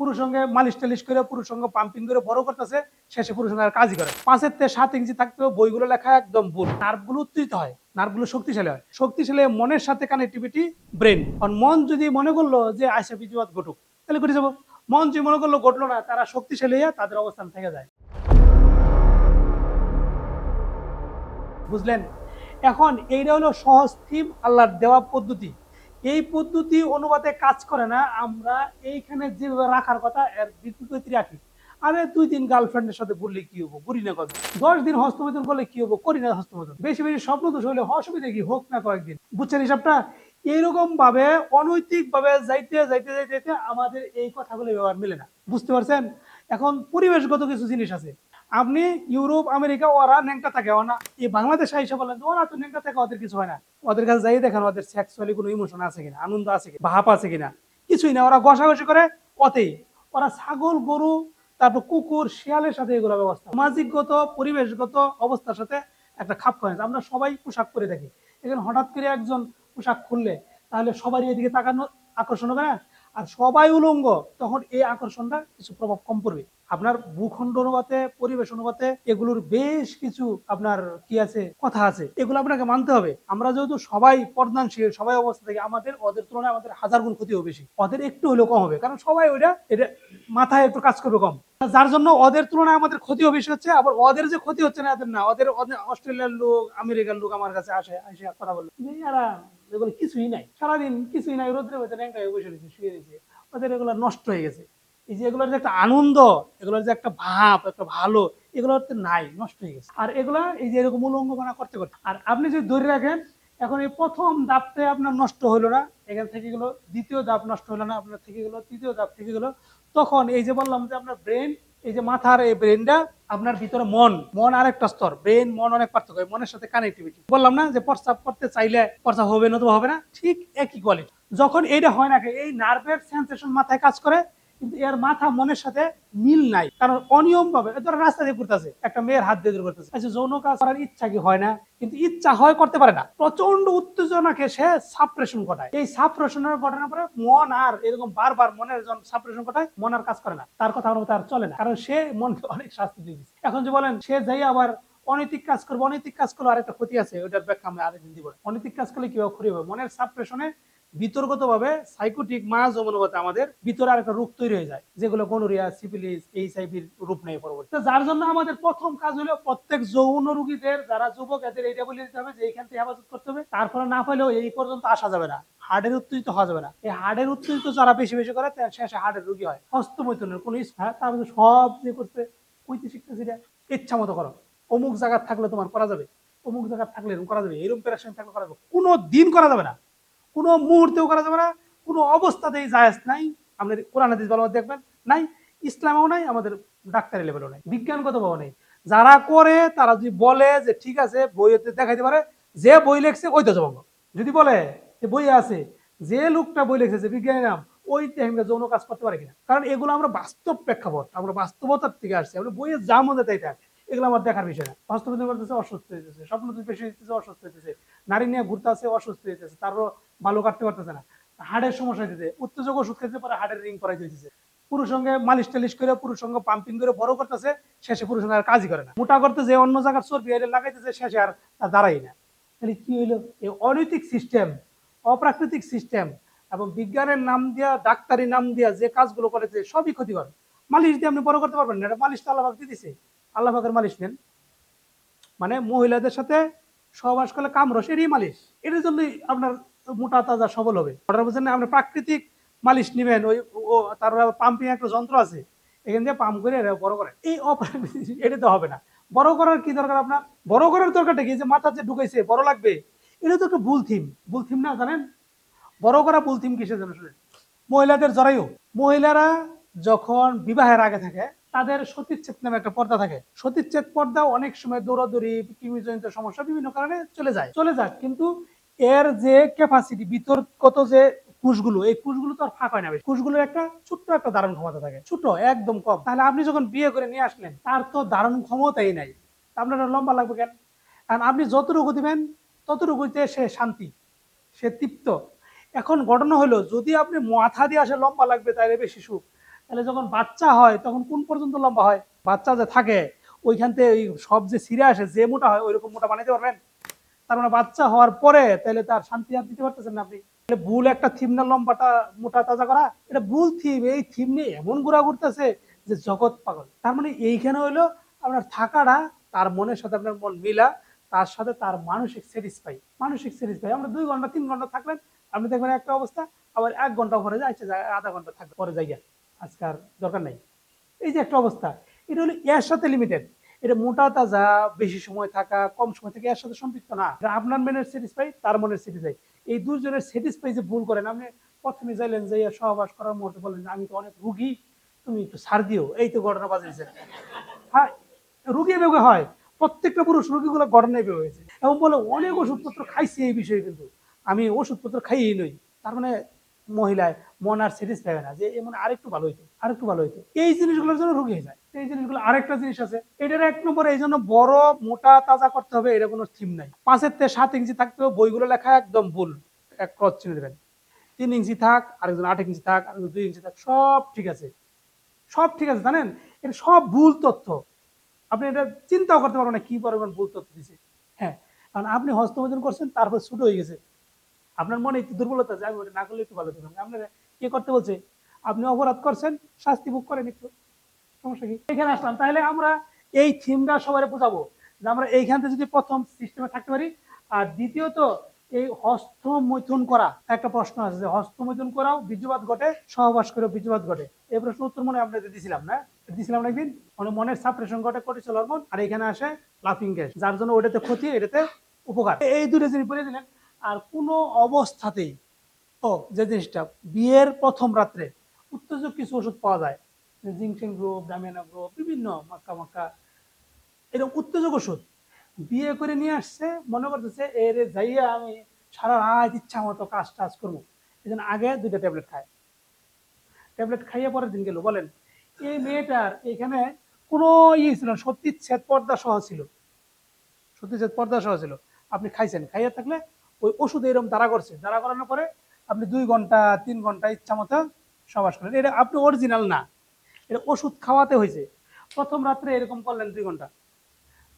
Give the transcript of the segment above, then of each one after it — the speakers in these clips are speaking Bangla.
পুরুষ সঙ্গে মালিশ টালিশ করে পুরুষ সঙ্গে পাম্পিং করে বড় করতেছে, শেষে পুরুষ সঙ্গে আর কাজই করে। পাঁচের থেকে সাত ইঞ্চি থাকতেও বইগুলো লেখা একদম ভুল। নার্ভগুলো উত্তেজিত হয় নার্ভগুলো শক্তিশালী হয়। শক্তিশালী মনের সাথে কানেক্টিভিটি ব্রেন কারণ মন যদি মনে করল যে আয়সা বিজুয়াত ঘটুক তাহলে করে যাব। মন যদি মনে করল ঘটলো না, তারা শক্তিশালী হয়ে তাদের অবস্থান থেকে যায়। বুঝলেন? এখন এইটা হলো সহজ থিম আল্লাহর দেওয়া পদ্ধতি। এই পদ্ধতি অনুবাদে কাজ করে না, আমরা এইখানে যেভাবে রাখার কথা, এর বিপরীত রাখি। আরে দুই দিন গার্লফ্রেন্ডের সাথে বললে কি হব? করি না কত? দশ দিন হস্তমোদন করলে কি হব? করি না হস্তমোদন বেশি বেশি স্বপ্ন দোষ হলে অসুবিধা কি? হোক না কয়েকদিন। বুঝছেন হিসাবটা? এইরকম ভাবে অনৈতিক ভাবে যাইতে যাইতে যাইতে আমাদের এই কথাগুলো ব্যবহার মিলে না। বুঝতে পারছেন? এখন পরিবেশগত কিছু জিনিস আছে। আপনি ইউরোপ, আমেরিকা, ওরা ন্যাংটা থাকে, ওরা এই বাংলাদেশ হিসেবে বলেন, ওরা তো ন্যাংটা থাকে, ওদের কিছু হয় না। ওদের কাছে যাই দেখেন, ওদের সেক্সুয়ালি কোনো ইমোশন আছে কিনা, আনন্দ আছে কিনা ভাপ আছে কিনা, কিছুই না, ওরা ঘষাঘষি করে অতেই ওরা ছাগল, গরু, তারপর কুকুর, শিয়ালের সাথে এগুলো ব্যবস্থা। সামাজিকগত, পরিবেশগত অবস্থার সাথে একটা খাপ খাওয়া আমরা সবাই পোশাক পরে থাকি। এখানে হঠাৎ করে একজন পোশাক খুললে, তাহলে সবারই এদিকে তাকানো আকর্ষণ হবে না? আর সবাই উলঙ্গ, তখন এই আকর্ষণটা কিছু প্রভাব কম পড়বে। আপনার ভূখণ্ড অনুপাতে, পরিবেশ অনুপাতে এগুলোর বেশ কিছু আপনার কি আছে, কথা আছে। এগুলো আপনাকে মানতে হবে। আমরা যেহেতু সবাই পর্দানশীল সবাই অবস্থা থেকে, আমাদের, ওদের তুলনায় আমাদের হাজার গুণ ক্ষতি হবে বেশি। ওদের একটু হলেও কম হবে, কারণ সবাই ওইটা, এটা মাথায় একটু কাজ করবে কম। যার জন্য ওদের তুলনায় আমাদের ক্ষতিও বেশি হচ্ছে, আবার ওদের যে ক্ষতি হচ্ছে না, এদের না। ওদের অস্ট্রেলিয়ার লোক, আমেরিকার লোক আমার কাছে আসে আসে কথা বলল এরা এগুলো কিছুই নাই। সারাদিন কিছুই নাই, রোদ্রে ভেতরে ন্যাংটা হয়ে বসে রয়েছে, শুয়ে রয়েছে। ওদের এগুলো নষ্ট হয়ে গেছে। এই যে এগুলোর যে একটা আনন্দ, এগুলোর যে একটা ভাব, একটা ভালো, এগুলো তো নাই, নষ্ট হয়ে গেছে। আর এগুলা এই যে এরকম উলঙ্গ বানা করতে করতে, আর আপনি যদি ধরে রাখেন, এখন এই প্রথম দাপটা আপনার নষ্ট হলো না, এখান থেকে গেলো দ্বিতীয় দাপ নষ্ট হলো না, আপনার থেকে গেলো তৃতীয় দাপ থেকে গেলো তখন এই যে বললাম যে আপনার ব্রেন এই যে মাথার এই ব্রেনটা আপনার ভিতরে মন মন আরেকটা স্তর। ব্রেন মন অনেক পার্থক্য মনের সাথে কানেক্টিভিটি বললাম না যে প্রস্তাব করতে চাইলে প্রস্তাব হবে নতুবা হবে না, ঠিক একই কোয়ালিটি যখন এইটা হয় না, এই নার্ভের সেন্সেশন মাথায় কাজ করে কিন্তু এর মাথা মনের সাথে মিল নাই। কারণ অনিয়ম ভাবে ধরো রাস্তা দিয়ে ঘুরতেছে, একটা মেয়ের হাত দিয়ে করতেছে আচ্ছা যৌন কাজ করার ইচ্ছা কি হয় না? কিন্তু ইচ্ছা হয়, করতে পারে না। প্রচণ্ড উত্তেজনাকে সে সাপ্রেশন ঘটায়। এই সাপ্রেশনের ঘটনার পরে মন আর এরকম বারবার মনের যখন সাপ্রেশন ঘটায়, মন আর কাজ করে না। তার কথা আমার তার চলে না। কারণ সে মনকে অনেক শাস্তি দিয়ে দিচ্ছে এখন যে বলেন, সে যাই আবার অনৈতিক কাজ করব, অনৈতিক কাজ করলে আরেকটা ক্ষতি আছে, ওইটার ব্যাখ্যা আমি আরেকদিন দিব। অনৈতিক কাজ করলে কীভাবে ক্ষতি হবে? মনের সাপ্রেশনে বিতর্কত ভাবে সাইকোটিক মায়া যৌনগতে আমাদের ভিতরে আরেকটা রোগ তৈরি হয়ে যায় যেগুলো গনোরিয়া সিপিলিস এই সাইপির রূপ নেই পরবর্তী যার জন্য আমাদের প্রথম কাজ হলো প্রত্যেক যৌন রোগীদের যারা যুবক এদের এইটা বলে দিতে হবে যে এইখান থেকে হেফাজত করতে হবে। তারপরে না পাইলেও এই পর্যন্ত আসা যাবে না। হার্টের উত্তেজিত হওয়া যাবে না। এই হার্টের উত্তেজিত যারা বেশি বেশি করে শেষে হার্টের রোগী হয়। হস্তমৈথুনের কোনো ইচ্ছা হ্যাঁ, সব যে করতে কইতে শিখতেছি রে, ইচ্ছা মতো করো। অমুক জায়গা থাকলে তোমার করা যাবে। অমুক জায়গা থাকলে করা যাবে এরকম প্যারেশন থাকলে করা যাবে। কোনো দিন করা যাবে না। কোনো মুহূর্তেও করা যাবে না, কোনো অবস্থাতেই জায়েজ নাই। আপনার কোরআন হাদিস ভালো দেখবেন নাই, ইসলামেও নাই, আমাদের ডাক্তারি লেভেলও নাই বিজ্ঞানগতভাবে নেই। যারা করে, তারা যদি বলে যে ঠিক আছে বইতে দেখাইতে পারে, যে বই লেখছে ওই তো জবাব যদি বলে যে বই আছে, যে লোকটা বই লিখেছে, যে বিজ্ঞানী নাম, ওই টাইমে যৌন কাজ করতে পারে কিনা? কারণ এগুলো আমরা বাস্তব প্রেক্ষাপট, আমরা বাস্তবতার থেকে আসছি, আমরা বইয়ে যা মধ্যে তাই থাকে। এগুলো আমার দেখার বিষয় না। বাস্তবতা করতেছে, অসুস্থ হইতেছে। স্বপ্ন বেশি হইতেছে, অসুস্থ হইতেছে। নারী নিয়ে ঘুরতে আছে, অসুস্থ হইতেছে। তারও ভালো কাটতে পারতেছে না। হাড়ের সমস্যা হইতেছে। উত্তেজক ওষুধ খেতে পারে, হাড়ের রিং করাই দিতেছে পুরুষ সঙ্গে মালিশ টালিশ করে, পুরুষ সঙ্গে পাম্পিং করে, বড় করতেছে, শেষে পুরুষ আর কাজই করে না। মোটা করতে যে অন্য জায়গার চর্বি এটা লাগাইতেছে, শেষে আর দাঁড়াই না। তাহলে কি হইল? এই অনৈতিক সিস্টেম অপ্রাকৃতিক সিস্টেম এবং বিজ্ঞানের নাম দিয়া, ডাক্তারি নাম দিয়া যে কাজগুলো করেছে, সবই ক্ষতিকর। মালিশ দিয়ে আপনি বড় করতে পারবেন না। এটা মালিশ তো আল্লাহ দিয়ে দিছে আল্লাহ পাকের মালিশ নেন। মানে মহিলাদের সাথে সহবাস করলে কামরস এরই মালিশ। এটার জন্যই আপনার মোটা, তাজা, সবল হবে। আপনি প্রাকৃতিক মালিশ নেবেন, ওই ও তার পাম্পিং একটা যন্ত্র আছে, এখান দিয়ে পাম্প করে বড় করে। এই এটা তো হবে না। বড় করার কি দরকার আপনার? বড় করার দরকারটা কি? যে মাথা যে ঢুকাইছে, বড় লাগবে। এটা তো একটা ভুল থিম। ভুল থিম না, জানেন? বড় করা ভুল থিম কিসের জন্য মহিলাদের জরায়ু। মহিলারা যখন বিবাহের আগে থাকে তাদের সতীচ্ছেদ নামে একটা পর্দা থাকে। সতীচ্ছেদ পর্দা অনেক সময় দৌড়াদৌড়ি সমস্যা বিভিন্ন কারণে চলে যায়। চলে যাক, কিন্তু এর যে ক্যাপাসিটি বিতর্কত যে কুশগুলো, এই কুশগুলো তো আর ফাঁক হয় না। কুশগুলোর একটা ছোট্ট একটা ধারণ ক্ষমতা থাকে। ছোট একদম কম। তাহলে আপনি যখন বিয়ে করে নিয়ে আসলেন, তার তো ধারণ ক্ষমতাই নাই। আপনার লম্বা লাগবে কেন? কারণ আপনি যতটুকু দিবেন, ততটুকুতে সে শান্তি, সে তৃপ্ত। এখন ঘটনা হলো, যদি আপনি মাথা দিয়ে আসে লম্বা লাগবে, তাহলে বেশি সুখ। তাহলে যখন বাচ্চা হয়, তখন কোন পর্যন্ত লম্বা হয়? বাচ্চা যে থাকে, ওইখান থেকে ওই সব যে ছিঁড়ে আসে, যে মোটা হয়, ওইরকম মোটা বানাইতে পারবেন? তার মানে বাচ্চা হওয়ার পরে তাহলে তার শান্তি আর দিতে পারতেছেন না আপনি। তাহলে ভুল একটা থিম না, লম্বাটা, মোটা, তাজা করা, এটা ভুল থিম। এই থিম নিয়ে এমন ঘোরা ঘুরতেছে যে জগৎ পাগল। তার মানে এইখানে হইল আপনার থাকাটা, তার মনের সাথে আপনার মন মিলা, তার সাথে তার মানসিক স্যাটিসফাই মানসিক স্যাটিসফাই আমরা দুই ঘণ্টা, তিন ঘণ্টা থাকলেন, আপনি দেখবেন একটা অবস্থা, আবার এক ঘণ্টা পরে যাচ্ছে আধা ঘণ্টা থাকবে পরে যাইয়া। আজকার দরকার নাই। এই যে একটা অবস্থা, এটা হলো এর সাথে লিমিটেড এটা মোটা, তাজা, বেশি সময় থাকা, কম সময় থেকে, এর সাথে সম্পৃক্ত না। আপনার মনের স্যাটিসফাই তার মনের স্যাটিসফাই এই দুজনের স্যাটিসফাই যে ভুল করেন, আপনি প্রথমে যাইলেন যে সহবাস করার মুহূর্তে বললেন, আমি তো অনেক রুগী, তুমি একটু সার দিও। এই তো ঘটনা বাজিয়েছে। হ্যাঁ রুগী এভাবে হয়। প্রত্যেকটা পুরুষ রুগীগুলো ঘটনা এভাবে হয়েছে। এবং বলে, অনেক ওষুধপত্র খাইছি এই বিষয়ে কিন্তু। আমি ওষুধপত্র খাইয়েই নই। তার মানে মহিলায় মন আর স্যাটিসফাই হয় না, যে এমন আরেকটু ভালো হইতো, আরেকটু ভালো হইতো। এই জিনিসগুলোর জন্য রুগী যায়। এই জিনিসগুলো আরেকটা জিনিস আছে। এটার এক নম্বর, এই জন্য বড়, মোটা, তাজা করতে হবে এটা কোনো থিম নাই। পাঁচের থেকে সাত ইঞ্চি থাকতে হবে, বইগুলো লেখা একদম ভুল। এক ক্রস চিনে দেবেন। তিন ইঞ্চি থাক, আরেকজন আট ইঞ্চি থাক, আরেকজন দুই ইঞ্চি থাক, সব ঠিক আছে। সব ঠিক আছে, জানেন? এটা সব ভুল তথ্য। আপনি এটা চিন্তাও করতে পারবেন না কি পরিমাণ ভুল তথ্য দিছে। হ্যাঁ কারণ আপনি হস্তমোচন করছেন, তারপর ছোট হয়ে গেছে। আপনার মনে একটু দুর্বলতা আছে, আমি ওটা না করলে একটু ভালো হতো আপনার কে করতে বলছে? আপনি অপরাধ করছেন, শাস্তি ভোগ করেন একটু। সমস্যা কি? এখানে আসলাম। তাহলে আমরা এই থিমটা সবাই বোঝাবো, যে আমরা এইখান থেকে যদি প্রথম সিস্টেমে থাকতে পারি, আর দ্বিতীয়ত এই হস্তমৈথুন করা, একটা প্রশ্ন আছে যে হস্তমৈথুন করাও বীর্যপাত ঘটে, সহবাস করেও বীর্যপাত ঘটে। এই প্রশ্ন উত্তর মনে আপনাদের দিছিলাম, না? দিছিলাম না একদিন মানে মনের সাপ্রেশন ঘটে কর্টিসল হরমোন আর এখানে আসে লাফিং গ্যাস যার জন্য ওটাতে ক্ষতি, এটাতে উপকার। এই দুটো জিনিস বলে দিলেন। আর কোনো অবস্থাতেই ও যে জিনিসটা বিয়ের প্রথম রাত্রে উত্তেজক কিছু ওষুধ পাওয়া যায়। জিংসেন গ্রুপ ডামিয়ানা গ্রুপ বিভিন্ন মাক্কা মাক্কা এরকম উত্তেজক ওষুধ বিয়ে করে নিয়ে আসছে মনে করতেছে এর যাইয়া আমি সারা রাত ইচ্ছা মতো কাজ টাজ করব। এই জন্য আগে দুইটা ট্যাবলেট খায়। ট্যাবলেট খাইয়ে পরের দিন গেল। বলেন এই মেয়েটার এখানে কোনো ইয়ে ছিল না, সত্যি ছেদ পর্দা সহ ছিল। সত্যি ছেদ পর্দা সহ ছিল। আপনি খাইছেন? খাইয়া থাকলে ওই ওষুধ এরকম দাঁড়া করছে। দাঁড়া করানোর পরে আপনি দুই ঘণ্টা, তিন ঘণ্টা ইচ্ছা মতো সবাস করেন। এটা আপনি অরিজিনাল না। এটা ওষুধ খাওয়াতে হয়েছে। প্রথম রাত্রে এরকম করলেন দুই ঘণ্টা।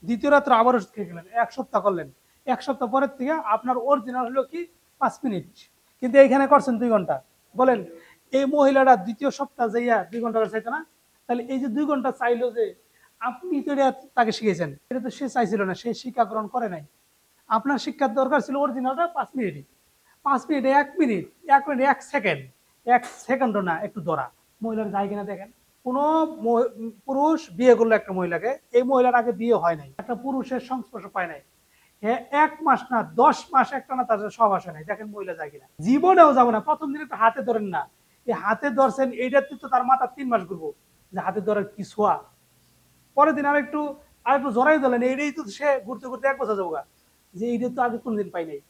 দ্বিতীয় রাত্রে আবার ওষুধ খেয়ে গেলেন। এক সপ্তাহ করলেন। এক সপ্তাহ পরের থেকে আপনার অরিজিনাল হলো কি? পাঁচ মিনিট। কিন্তু এইখানে করছেন দুই ঘণ্টা। বলেন, এই মহিলাটা দ্বিতীয় সপ্তাহ যাইয়া দুই ঘণ্টা করে চাইতো না? তাহলে এই যে দুই ঘণ্টা চাইলো যে আপনি তো তাকে শিখেছেন এটা তো সে চাইছিল না। সে শিক্ষা গ্রহণ করে নাই। আপনার শিক্ষার দরকার ছিল অরিজিনালটা পাঁচ মিনিটই। পাঁচ মিনিট, এক মিনিট এক মিনিট, এক সেকেন্ড। এক সেকেন্ডও না, একটু দরা মহিলার যায় কিনা দেখেন। কোনো পুরুষ বিয়ে করল একটা মহিলাকে, এই মহিলার আগে বিয়ে হয় নাই। একটা পুরুষের সংস্পর্শ পায় নাই। এক মাস না, দশ মাস একটা না, তার সব আসে নাই। দেখেন মহিলা যায় কিনা। জীবনেও যাব না। প্রথম দিনে তো হাতে ধরেন না। এই হাতে ধরছেন এইটাতে তো তার মাথা তিন মাস ঘুরবো। যে হাতে ধরার কি ছোঁয়া। পরের দিন আর একটু আর একটু জড়াই দিলেন। এইটাই তো সে ঘুরতে ঘুরতে এক বছর যাব। যে এইটা তো আগে কোনোদিন পাই নাই।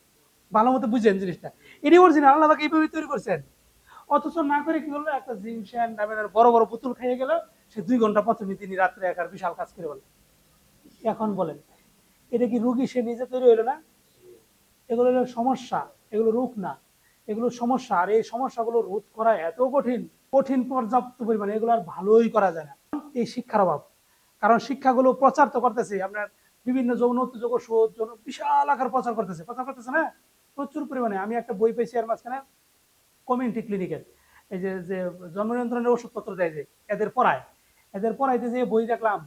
ভালো মতো বুঝছেন জিনিসটা। এটাই অরিজিনাল আল্লাহ এইভাবে তৈরি করছেন। অথচ না করে কি হলো, একটা জিমশান ডাবেনার বড় বড় পুতুল খাইয়ে গেল, সে দুই ঘণ্টা প্রথমে তিনি রাত্রে একার বিশাল কাজ করে বলে। এখন বলেন, এটা কি রুগী সে নিজে তৈরি হইল না? এগুলো হলো সমস্যা, এগুলো রোগ না। এগুলো সমস্যা, আর এই সমস্যাগুলো রোধ করা এত কঠিন কঠিন পর্যাপ্ত পরিমাণে এগুলো আর ভালোই করা যায় না। এই শিক্ষার অভাব। কারণ শিক্ষাগুলো প্রচার তো করতেছে, আপনার বিভিন্ন যৌন উত্তেজক ওষুধ যৌন বিশাল আকার প্রচার করতেছে প্রচার করতেছে না? প্রচুর পরিমাণে। আমি একটা বই পেয়েছি আর মাঝখানে কমিউনিটি ক্লিনিকের এই যে যে জন্ম নিয়ন্ত্রণের ওষুধপত্র দেয় যে, এদের পড়ায়। এদের পড়াইতে যে বই দেখলাম,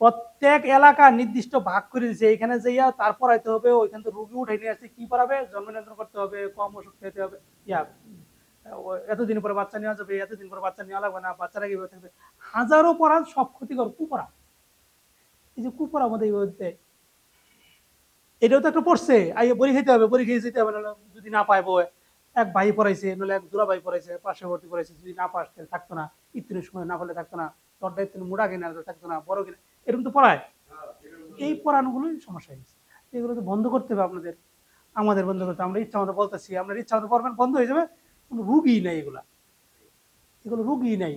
প্রত্যেক এলাকা নির্দিষ্ট ভাগ করে দিচ্ছে এখানে যাইয়া তার পড়াইতে হবে, ওইখান থেকে রুগী উঠে নিয়ে আসছে কি পড়াবে? জন্ম নিয়ন্ত্রণ করতে হবে, কম ওষুধ খেতে হবে। ইয়া এতদিন পরে বাচ্চা নেওয়া যাবে, এতদিন পরে বাচ্চা নেওয়া লাগবে না, বাচ্চারা কীভাবে থাকবে? হাজারো পড়া সব ক্ষতিকর কুপড়া এই যে কুপড়া আমাদের এইভাবে দেয়। এটাও তো একটা পড়ছে। আইয়ে বড়ি খেতে হবে, বড়ি খেয়ে যেতে হবে, নাহলে যদি না পায় এক ভাই পড়াইছে নলে এক দুলা ভাই পড়াইছে, পার্শ্ববর্তী পড়াইছে, যদি না পাস, তাহলে থাকতো না। ইত্তিনের সময় না হলে থাকতো না। তোর দায়িত্ব মুড়া কিনা থাকতো না, বড় কিনা এরকম তো পড়ায়। এই পড়ানোগুলোই সমস্যা হয়েছে। এগুলো তো বন্ধ করতে হবে আপনাদের, আমাদের বন্ধ করতে। আমরা ইচ্ছা মতো বলতেছি আমরা ইচ্ছা মতো পড়বেন, বন্ধ হয়ে যাবে। কোনো রুগী নাই এগুলা। এগুলো রুগী নাই।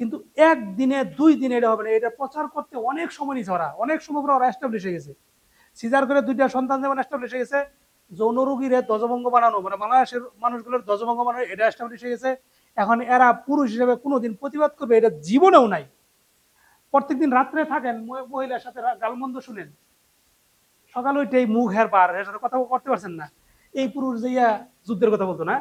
কিন্তু একদিনে, দুই দিনে এটা হবে না। এটা প্রচার করতে অনেক সময় নিয়েছে ওরা। অনেক সময় পরে ওরা এস্টাবলিশ হয়ে গেছে। সিজার করে দুইটা সন্তান যেমন এস্টাবলিশ হয়ে গেছে যৌনরোগীর ধ্বজভঙ্গ বানানো মানে বাংলাদেশের মানুষগুলোর ধ্বজভঙ্গ বানানো, এটা এস্টাবলিশ হয়ে গেছে। এখন এরা পুরুষ হিসেবে কোনোদিন প্রতিবাদ করবে, এটা জীবনেও নাই। প্রত্যেকদিন রাত্রে থাকেন মহিলার সাথে গালমন্দ শুনেন। সকাল ওইটাই মুখ হের পার, এর সাথে কথা করতে পারছেন না। এই পুরুষ যে ইয়া যুদ্ধের কথা বলতো না?